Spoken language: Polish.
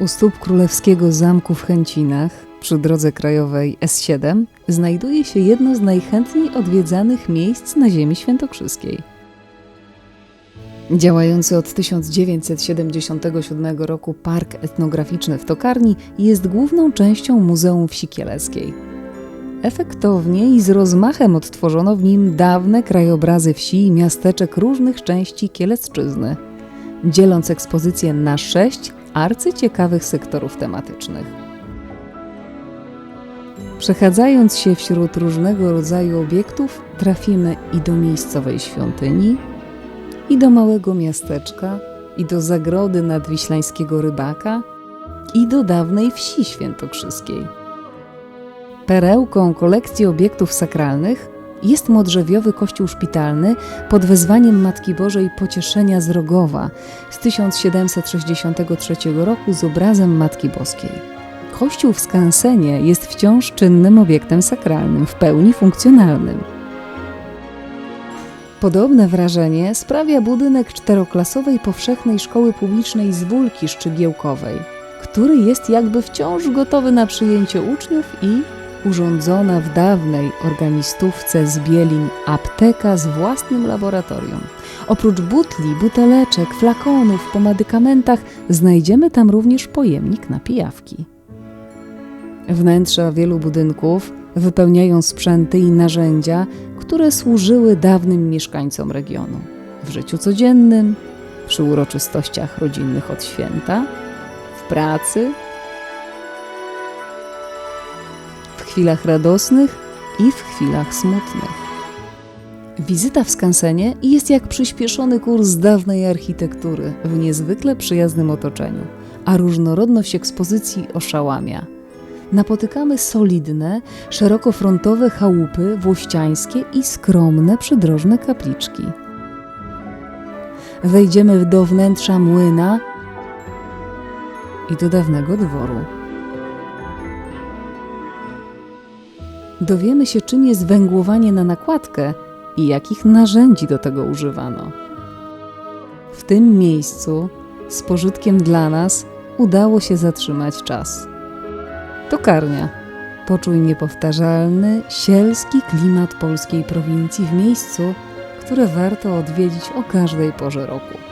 U stóp królewskiego zamku w Chęcinach, przy drodze krajowej S7, znajduje się jedno z najchętniej odwiedzanych miejsc na ziemi świętokrzyskiej. Działający od 1977 roku Park Etnograficzny w Tokarni jest główną częścią Muzeum Wsi Kieleckiej. Efektownie i z rozmachem odtworzono w nim dawne krajobrazy wsi i miasteczek różnych części Kielecczyzny, dzieląc ekspozycję na sześć arcyciekawych sektorów tematycznych. Przechadzając się wśród różnego rodzaju obiektów, trafimy i do miejscowej świątyni, i do małego miasteczka, i do zagrody nadwiślańskiego rybaka, i do dawnej wsi świętokrzyskiej. Perełką kolekcji obiektów sakralnych jest modrzewiowy kościół szpitalny pod wezwaniem Matki Bożej Pocieszenia z Rogowa z 1763 roku z obrazem Matki Boskiej. Kościół w Skansenie jest wciąż czynnym obiektem sakralnym, w pełni funkcjonalnym. Podobne wrażenie sprawia budynek czteroklasowej powszechnej szkoły publicznej z Wólki Szczygiełkowej, który jest jakby wciąż gotowy na przyjęcie uczniów i urządzona w dawnej organistówce z Bielin apteka z własnym laboratorium. Oprócz butli, buteleczek, flakonów po medykamentach znajdziemy tam również pojemnik na pijawki. Wnętrza wielu budynków wypełniają sprzęty i narzędzia, które służyły dawnym mieszkańcom regionu w życiu codziennym, przy uroczystościach rodzinnych od święta, w pracy, chwilach radosnych i w chwilach smutnych. Wizyta w skansenie jest jak przyspieszony kurs dawnej architektury w niezwykle przyjaznym otoczeniu, a różnorodność ekspozycji oszałamia. Napotykamy solidne, szerokofrontowe chałupy włościańskie i skromne, przydrożne kapliczki. Wejdziemy do wnętrza młyna i do dawnego dworu. Dowiemy się, czym jest węgłowanie na nakładkę i jakich narzędzi do tego używano. W tym miejscu, z pożytkiem dla nas, udało się zatrzymać czas. Tokarnia. Poczuj niepowtarzalny, sielski klimat polskiej prowincji w miejscu, które warto odwiedzić o każdej porze roku.